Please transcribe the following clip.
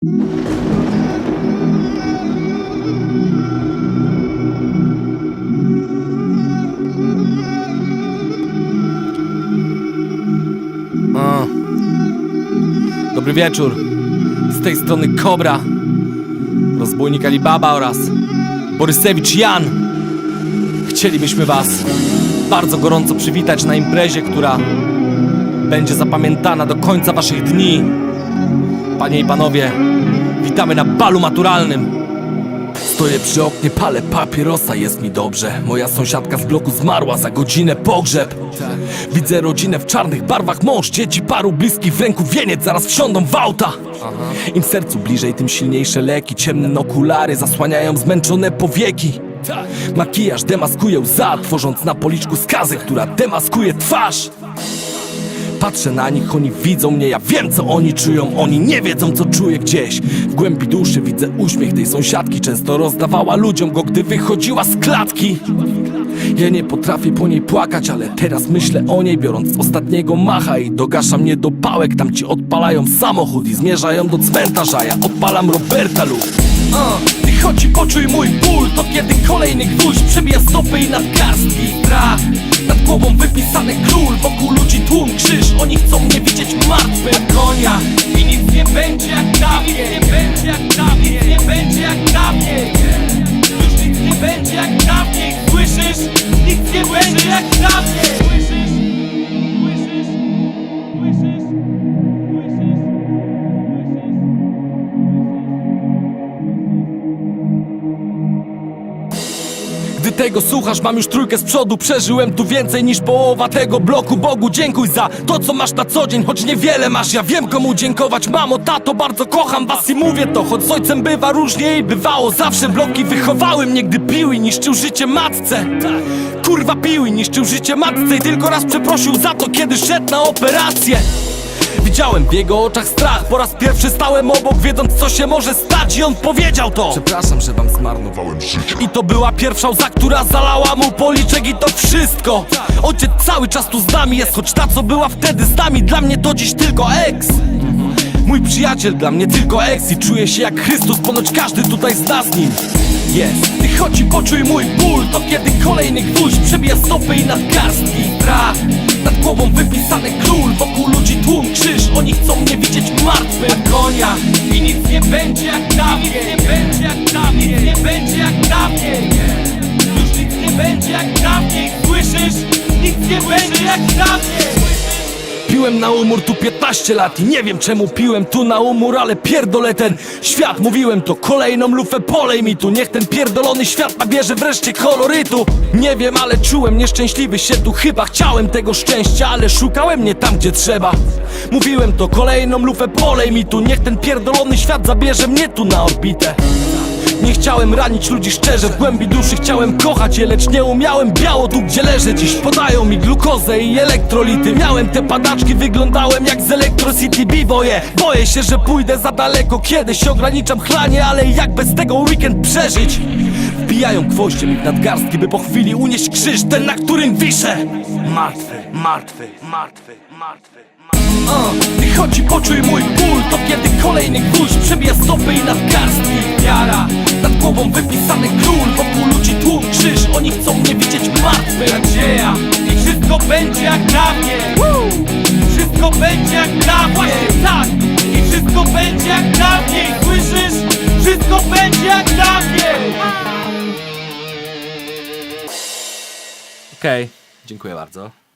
A. Dobry wieczór. Z tej strony Kobra, rozbójnik Alibaba oraz Borysewicz Jan. Chcielibyśmy Was bardzo gorąco przywitać na imprezie, która będzie zapamiętana do końca Waszych dni. Panie i panowie, witamy na balu maturalnym. Stoję przy oknie, palę papierosa, jest mi dobrze. Moja sąsiadka z bloku zmarła, za godzinę pogrzeb. Widzę rodzinę w czarnych barwach, mąż, dzieci, paru bliskich w ręku wieniec Zaraz wsiądą w auta. Im sercu bliżej, tym silniejsze leki Ciemne okulary zasłaniają zmęczone powieki. Makijaż demaskuje łza, tworząc na policzku skazę, która demaskuje twarz Patrzę na nich, oni widzą mnie, ja wiem co oni czują. Oni nie wiedzą co czuję gdzieś. W głębi duszy widzę uśmiech tej sąsiadki. Często rozdawała ludziom go, gdy wychodziła z klatki. Ja nie potrafię po niej płakać, ale teraz myślę o niej Biorąc z ostatniego macha i dogasza mnie do pałek. Tam ci odpalają samochód i zmierzają do cmentarza. Ja odpalam Roberta lub uh, Chodź i poczuj mój ból To kiedy kolejny gwóźdź przebija stopy i nadgarstki Strach. Nad głową wypisany król Wokół ludzi tłum krzyż. Oni chcą mnie widzieć martwy jak konia. I nic nie będzie jak dawniej Nie będzie jak dawniej Nic nie będzie jak dawniej. Już nic nie będzie jak dawniej Słyszysz? Nic nie będzie Gdy tego słuchasz, mam już trójkę z przodu. Przeżyłem tu więcej niż połowa tego bloku. Bogu dziękuj za to, co masz na co dzień Choć niewiele masz, ja wiem komu dziękować. Mamo, tato, bardzo kocham was i mówię to Choć z ojcem bywa różnie i bywało. Zawsze bloki wychowały mnie, gdy pił i niszczył życie matce. Kurwa pił i niszczył życie matce I tylko raz przeprosił za to, kiedy szedł na operację Widziałem w jego oczach strach. Po raz pierwszy stałem obok, wiedząc co się może stać I on powiedział to. Przepraszam, że wam zmarnowałem życie. I to była pierwsza łza, która zalała mu policzek I to wszystko. Ojciec cały czas tu z nami jest Choć ta co była wtedy z nami Dla mnie to dziś tylko ex Mój przyjaciel dla mnie tylko ex I czuję się jak Chrystus Ponoć każdy tutaj z nas nim jest. Ty chodź i poczuj mój ból To kiedy kolejny gwóźdź przebija stopy i nadgarstki Strach nad głową wypisany król Oni chcą mnie widzieć martwy jak konia I nic nie będzie jak dawniej Nic nie będzie jak dawniej Nic nie będzie jak dawniej Już nic nie będzie jak dawniej Słyszysz? Nic nie będzie jak dawniej Piłem na umór tu 15 lat i nie wiem czemu piłem tu na umór, ale pierdolę ten świat. Mówiłem to kolejną lufę polej mi tu. Niech ten pierdolony świat nabierze wreszcie kolorytu. Nie wiem, ale czułem nieszczęśliwy się tu. Chyba chciałem tego szczęścia, ale szukałem nie tam gdzie trzeba. Mówiłem to kolejną lufę polej mi tu. Niech ten pierdolony świat zabierze mnie tu na orbitę nie chciałem ranić ludzi szczerze, w głębi duszy chciałem kochać je, lecz nie umiałem. Biało tu gdzie leżę Dziś podają mi glukozę i elektrolity. Miałem te padaczki, wyglądałem jak z Electro City B-boye Boję się, że pójdę za daleko, kiedyś ograniczam chlanie Ale jak bez tego weekend przeżyć? Wbijają gwoździe mi w nadgarstki, by po chwili unieść krzyż Ten, na którym wiszę. Martwy, martwy, martwy, martwy Uh, I chodź i poczuj mój ból To kiedy kolejny gwóźdź przebija stopy i nadgarstki. Wiara, głową wypisany król. Wokół ludzi tłum krzyż Oni chcą mnie widzieć martwy. Nadzieja. I wszystko będzie jak dawniej Wszystko będzie jak dawniej Właśnie tak. I wszystko będzie jak dawniej Słyszysz? Wszystko będzie jak dawniej Okej, dziękuję bardzo